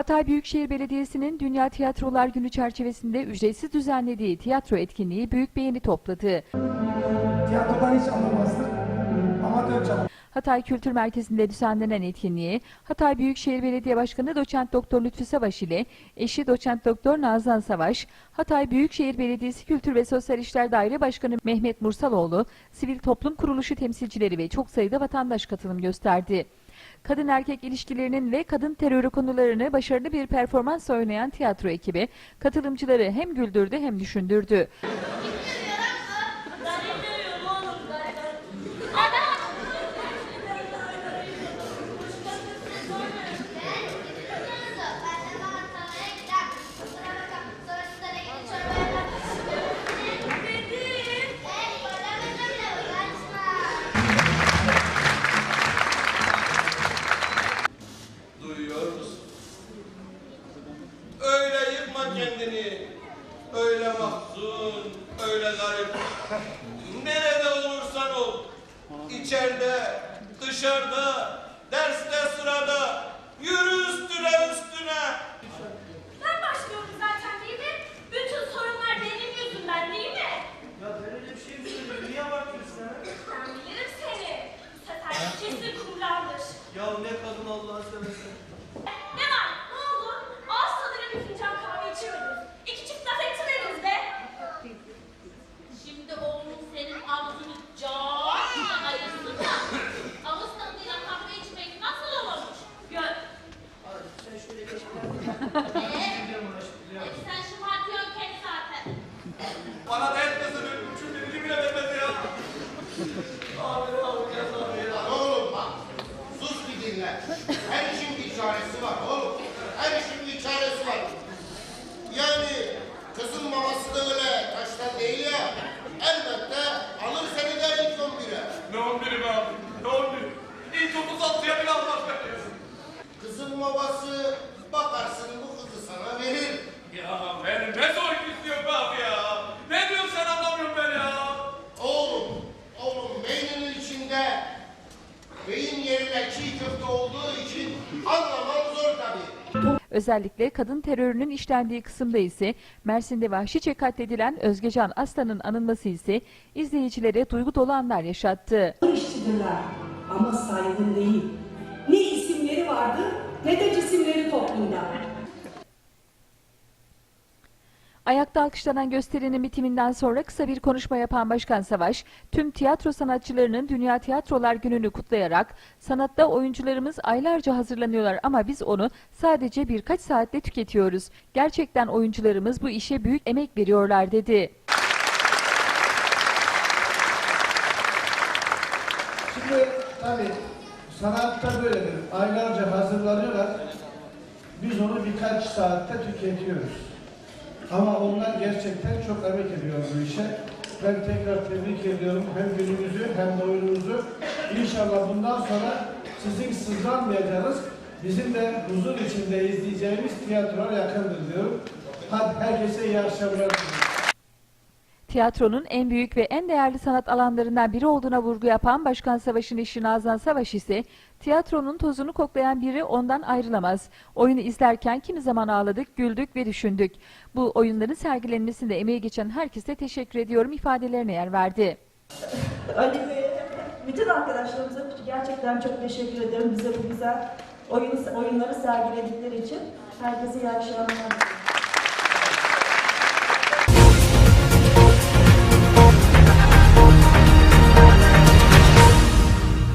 Hatay Büyükşehir Belediyesi'nin Dünya Tiyatrolar Günü çerçevesinde ücretsiz düzenlediği tiyatro etkinliği büyük beğeni topladı. Tiyatrodan hiç anlamazdık. Amatör çalış. Hatay Kültür Merkezi'nde düzenlenen etkinliğe Hatay Büyükşehir Belediye Başkanı Doçent Doktor Lütfü Savaş ile eşi Doçent Doktor Nazan Savaş, Hatay Büyükşehir Belediyesi Kültür ve Sosyal İşler Daire Başkanı Mehmet Mursaloğlu, sivil toplum kuruluşu temsilcileri ve çok sayıda vatandaş katılım gösterdi. Kadın erkek ilişkilerinin ve kadın terörü konularını başarılı bir performans oynayan tiyatro ekibi katılımcıları hem güldürdü hem düşündürdü. Mahzun, öyle garip. Nerede olursan ol. İçeride, dışarıda, derste sen şımartıyorsun kendi zaten. Bana bile demedi ya. Abi ne yapacağız abi ya? Lan oğlum bak, sus bir dinle. Her işin bir çaresi var oğlum. Her işin bir çaresi var. Yani kızın maması da öyle taştan değil ya. Elbette alır seni de ilk on bire. Ne on biri be abi? Ne on biri? İlk 36'ya bile almaz beni. Kızın babası bakarsın bu kızı sana verir. Ya ben ne zor istiyorum be abi ya? Ne diyorsun sen anlamıyorum ben ya? Oğlum, oğlum beyninin içinde beyin yerine çiğ köfte olduğu için anlaman zor tabii. Özellikle kadın terörünün işlendiği kısımda ise Mersin'de vahşice katledilen Özgecan Aslan'ın anılması ise izleyicilere duygu dolu anlar yaşattı. işçidirler ama saygın değil. Ne isimleri vardı ne de Ayakta alkışlanan gösterinin bitiminden sonra kısa bir konuşma yapan Başkan Savaş, tüm tiyatro sanatçılarının Dünya Tiyatrolar Günü'nü kutlayarak, sanatta oyuncularımız aylarca hazırlanıyorlar ama biz onu sadece birkaç saatte tüketiyoruz. Gerçekten oyuncularımız bu işe büyük emek veriyorlar dedi. Şimdi tabii sanatta böyledir. Aylarca hazırlanıyorlar. Biz onu birkaç saatte tüketiyoruz. Ama onlar gerçekten çok emek ediyor bu işe. Ben tekrar tebrik ediyorum hem günümüzü hem de oyunumuzu. İnşallah bundan sonra sizin sızlanmayacağınız, bizim de huzur içinde izleyeceğimiz tiyatrolar yakındır diyorum. Hadi herkese iyi akşamlar. Tiyatronun en büyük ve en değerli sanat alanlarından biri olduğuna vurgu yapan Başkan Savaş'ın eşi Nazan Savaş ise tiyatronun tozunu koklayan biri ondan ayrılamaz. Oyunu izlerken kimi zaman ağladık, güldük ve düşündük. Bu oyunların sergilenmesinde emeği geçen herkese teşekkür ediyorum ifadelerine yer verdi. Bey'e, bütün arkadaşlarımıza gerçekten çok teşekkür ederim bize bu güzel oyun, oyunları sergiledikleri için. Herkese iyi akşamlar.